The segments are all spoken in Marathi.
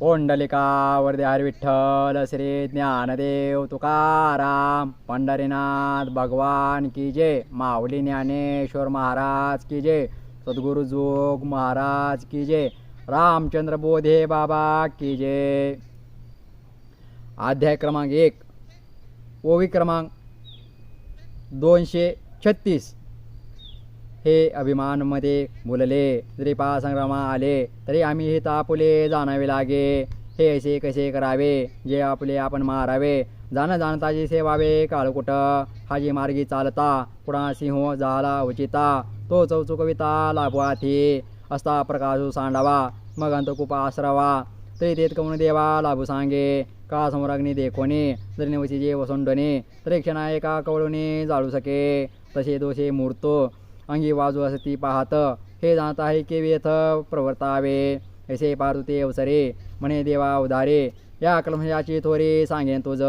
पोंडलिका वरदे विठ्ठल श्री ज्ञानदेव तुकाराम पंढरीनाथ भगवान की जय माऊली ज्ञानेश्वर महाराज की जय सद्गुरु जोग महाराज की जय रामचंद्र बोधे बाबा की जय. अध्याय क्रमांक एक. ओवी क्रमांक दोनशे छत्तीस. हे अभिमानमध्ये बोलले जरी पा संग्रामा आले तरी आम्ही हे तापुले जाणावे लागे. हे असे कसे करावे? जे आपले आपण मारावे. जाण जाणताची सेवावे काळकुट. हाजी मार्गी चालता कुणा सिंह झाला उचिता. तो चौचुकविता लाभवाथी असता प्रकाशू सांडावा मग अंतकुपा आसरावा. तरी तेत कमून देवा लाभू सांगे? का समोराग्नी देखोने? जरी नवसी जे तरी क्षणा एका कवळूने जाळू सके. तसे दोषे मूर्तो अंगी वाजू असती पाहत. हे जाणत आहे की व्यथ प्रवर्तावे. ऐसे पारुते अवसरे. म्हणे देवा उदारे. या कलमशाची थोरी सांगेन तुझ.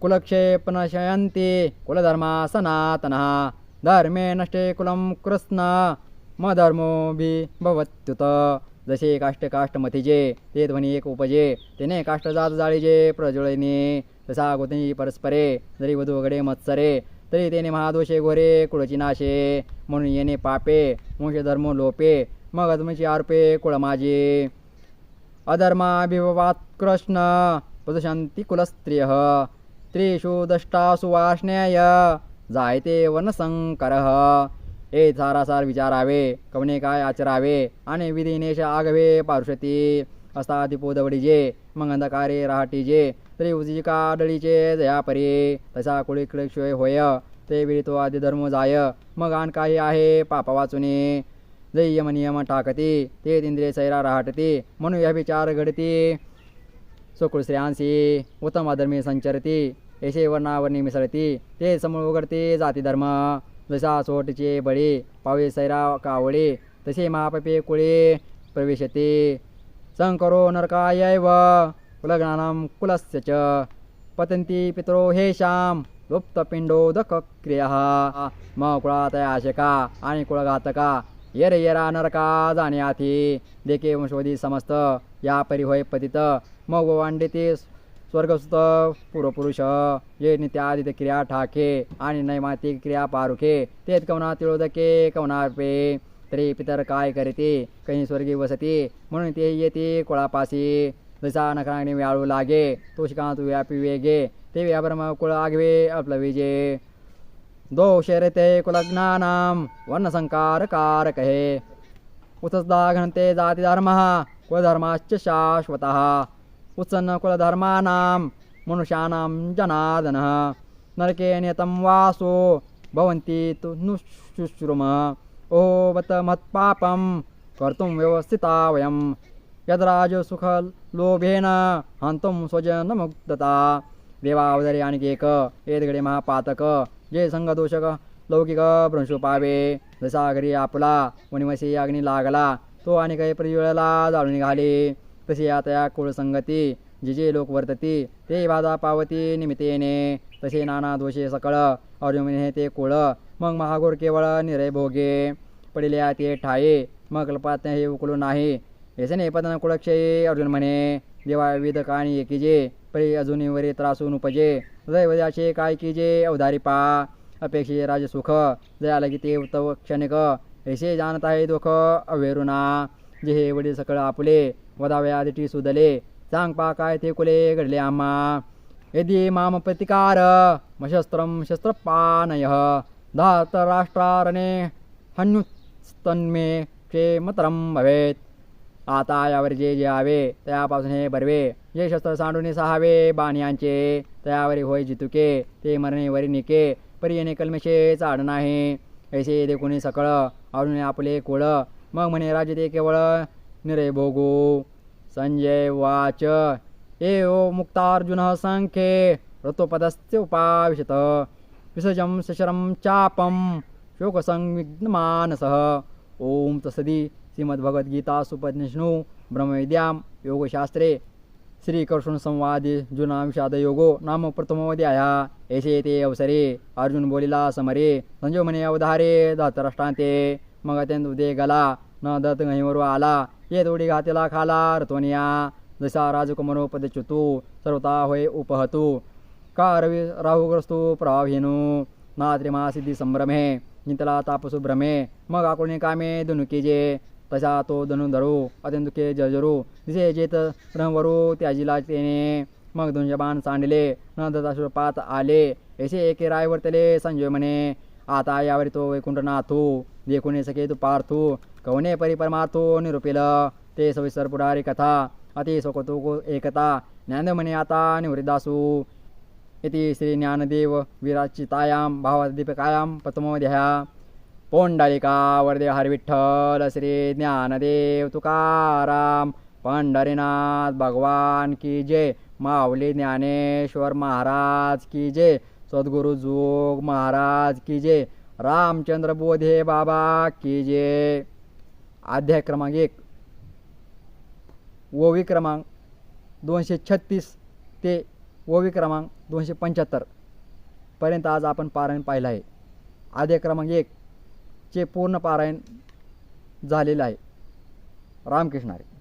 कुलक्षेपणशयंती कुलधर्मा सनातन. धर्मे नष्टे कुलम कृष्ण. मधर्मो बी भवत्युत. जसे काष्ट काष्ट मथिजे ते ध्वनी एक उपजे. तेने काष्ट जात जाळीजे प्रज्वलिनी. तसा गोतनी परस्परे. जरी वधू वगडे मत्सरे. तरी तेने महादोषे गोरे कुळची नाशे म्हणून येणे पापे वंशधर्म लोपे मग अधमची आरोपे कुळ माझे अधर्माभिवात कृष्ण प्रदशांती कुलस्त्रिय त्रिषु दष्टासु वाष्ण्याय जायते वनसंकर. ए सारासार विचारावे कवने काय आचरावे आणि विधिनेश आगवे पारुषती असता दिपोदवडीजे मग अंधकारे राहटीजे तरी उजिका डळीचे जयापरी तसा कुळीकडे होय ते विरितो आदी धर्म जाय। मग आण काही आहे पापा वाचुने। जय यम नियम टाकती ते इंद्रिय सैरा राहटती म्हणून या विचार घडती। सुकुळ श्रेयांसी उत्तम अधर्मी संचरती येशे वर्णावर्णी मिसळती ते समूळ उघडते जाती धर्म। जसा सोटचे बळी पावे सैरा कावळे तसे महापपे कुळे प्रवेशते। संकरो व कुलज्ञानं कुलस्य च। पतन्ति पितरो हेषां लुप्तपिण्डोदकक्रियः क्रिया कुळातयाशका आणि कुळघातका येर येरा नरका जाण्याथी देखे वंशोधी समस्त या परिहोय पतित। मग वांडिते स्वर्गसुत पूर्वपुरुष। ये नित्यादित क्रिया ठाके आणि नैमातिक क्रिया पारुखे तेत कवना तिळोदके कवनार्पे तरी पितर काय करते काही स्वर्गी वसती। म्हणून ते येते कुळापासी। जसा नखरांगणे व्याळू लागे तो शिकांत व्यापी वेगे ते व्याभ्रम कुळ आगवे आपलविजे दोषरते कुलज्ञानाम वर्णसंकार कारक हे घनते जातिधर्मः कुलधर्माश्च शाश्वतः उत्सन्न कुलधर्माणां मनुष्याणां जनादनः नरके नियतं वासो भवन्ति तु नुशुश्रुम ओ बत मत्पापं कर्तुं व्यवस्थिता वयं लोभेन यद्राजसुखलोभेन स्वजन मुक्तता। देवावदरे आणखी एक येदगडे महापातक। जे संघदोषक लौकिक भ्रंशू पावे। जसा घरी आपला वनिवशी अग्नी लागला। तो आणि काही प्रतिवेळेला जाळून निघाले तशी आता या कुळसंगती जे जे लोक वर्तती ते बाधा पावती निमित्तेने। तसे नाना दोषे सकळ अर्जुन ते कुळ। मग महागोर केवळ निरय भोगे। पडिल्या ते ठाये मग कल्पात हे उकलू नाही। येसने पदन कुळक्षयी अर्जुन म्हणे देवा विविध काणी एकीजे परी अजूनही वरी त्रासून उपजे. दैवजाचे काय कीजे अवधारी पा. अपेक्षे राजसुख जय आलं की ते उत्तव क्षणिक ऐसे जाणत आहे दुःख अवेरुना जे हे वडील सकळ आपुले वदाव्या दिटी सुदले. सांग पा काय ते कुले घडले आम्हा. यदि माम प्रतिकार मशस्त्रम शस्त्रपानय. धात राष्ट्रारणे हन्युस्तन्मे क्षेमतरम भवेत. आता यावर जे जे आवे त्यापासून हे बरवे जे शस्त्र सांडून सहावे बाणियांचे. त्यावरी होय जितुके ते मरणेवरी निके. परी येणे कलमेशे चाड नाही. ऐसे देखुनी सकळ अरुणे आपले कुळ. मग म्हणे राजे ते केवळ निरे भोगू. संजय वाच. ए ओ मुक्तार्जुन संख्ये ऋतुपदस्य उपाविशत. विसर्जं शशरं चापं शोकसंविघ्नमानसः. ओम तसदी श्रीमद्भगवद्गीता सुपनिष्णु ब्रह्मविद्यां योगशास्त्रे श्रीकृष्ण जुनांशादयोगो योगो नाम प्रथमोध्याया ऐसे ते अवसरे अर्जुन बोलिला समरे संजय अवधारे धातराष्ट्रांते मग अत्यंत उदे गला न दत्त गहीवर आला ये तोडी घातेला खाला रतोनिया जसा राजकुमारोपदेच्युतू सर्वता होय उपहतु का रवी राहुग्रस्तो प्रभावहीनू ना सिद्धी संभ्रमे नितला तापसु भ्रमे मग आकुळणी कामे दुनुकीजे तशा तो धनुधरू अत्यंतुके जजरू दिसे जेत ब्रह्मवरू त्याजीला तेने मग दोनशे बाण सांडले न दत्ताशुपात आले ऐसे एके राय वर्तले संजय म्हणे आता यावरी तो वैकुंठनाथो देखुने सके तू पार्थो कवने परिपरमार्थो निरुपिल ते सविस्तर पुढारी कथा अति सोकतुक एकता ज्ञान म्हणे आता निवृदासू इति श्री ज्ञानदेव विराचितायां भावादीपकायाम प्रथमोध्याया पोंडलिका वरदे हरविठ्ठल श्री ज्ञानदेव तुकाराम पंढरीनाथ भगवान की जय माऊली ज्ञानेश्वर महाराज की जय सद्गुरु जोग महाराज की जय रामचंद्र बोधे बाबा की जय. अध्याय क्रमांक एक. ओवी क्रमांक दोनशे छत्तीस ते ओवी क्रमांक दोनशे पंच्याहत्तर पर्यंत आज आपण पारायण पाहिलं आहे. अध्याय क्रमांक एक. चे पूर्ण पारायण झालेलं आहे. रामकृष्णारे